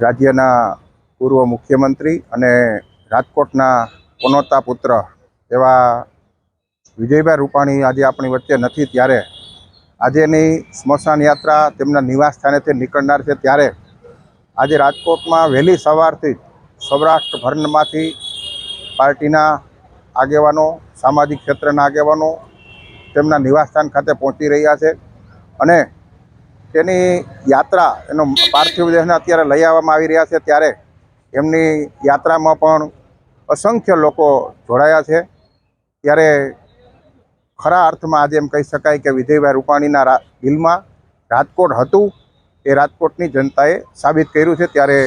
રાજ્યના પૂર્વ મુખ્યમંત્રી અને રાજકોટના પનોતા પુત્ર એવા વિજયભાઈ રૂપાણી આજે આપણી વચ્ચે નથી ત્યારે. આજેની સ્મશાન યાત્રા તેમના નિવાસ સ્થાનેથી નીકળનાર છે ત્યારે. આજે રાજકોટમાં વહેલી સવારથી સૌરાષ્ટ્રભરમાંથી પાર્ટીના આગેવાનો, સામાજિક ક્ષેત્રના આગેવાનો તેમના નિવાસસ્થાન ખાતે પહોંચી રહ્યા છે. અને તેની યાત્રા એનો પાર્થિવ દેહને અત્યારે લઈ આવવામાં આવી રહ્યા છે. ત્યારે એમની યાત્રામાં પણ અસંખ્ય લોકો જોડાયા છે. ત્યારે ખરા અર્થમાં આજે એમ કહી શકાય કે વિજયભાઈ રૂપાણીના દિલમાં રાજકોટ હતું. એ રાજકોટની જનતાએ સાબિત કર્યું છે. ત્યારે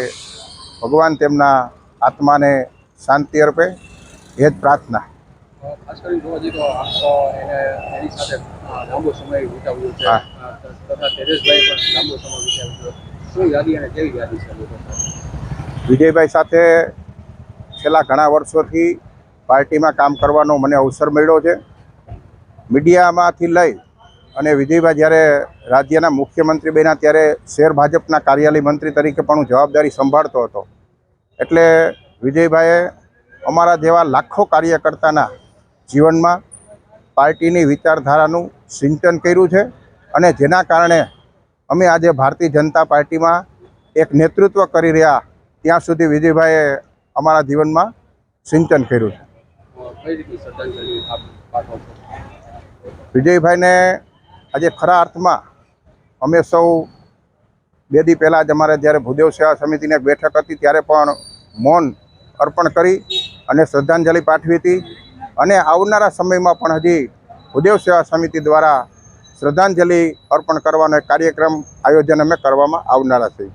ભગવાન તેમના આત્માને શાંતિ અર્પે. એ જ પ્રાર્થના. ખાસ કરીને જોવા જઈએ તો એને એની સાથે લાંબો સમય વિતાવ્યો છે. વિજયભાઈ સાથે છેલ્લા ઘણા વર્ષોથી પાર્ટીમાં કામ કરવાનો મને અવસર મળ્યો છે. મીડિયામાંથી લઈ અને વિજયભાઈ જ્યારે રાજ્યના મુખ્યમંત્રી બન્યા ત્યારે શહેર ભાજપના કાર્યાલય મંત્રી તરીકે પણ હું જવાબદારી સંભાળતો હતો. એટલે વિજયભાઈએ અમારા જેવા લાખો કાર્યકર્તાના જીવનમાં પાર્ટીની વિચારધારાનું સિંચન કર્યું છે. અને જેના કારણે અમે આજે ભારતીય જનતા પાર્ટીમાં એક નેતૃત્વ કરી રહ્યા ત્યાં સુધી વિજયભાઈએ અમારા જીવનમાં સિંચન કર્યું છે. વિજયભાઈને આજે ખરા અર્થમાં અમે સૌ બે દી પહેલાં જ અમારે જ્યારે ભૂદેવ સેવા સમિતિની એક બેઠક હતી ત્યારે પણ મૌન અર્પણ કરી અને શ્રદ્ધાંજલિ પાઠવી હતી. અને આવનારા સમયમાં પણ હજી ભૂદેવ સેવા સમિતિ દ્વારા શ્રદ્ધાંજલિ અર્પણ કરવાનો એક કાર્યક્રમ આયોજન અમે કરવામાં આવનારા છીએ.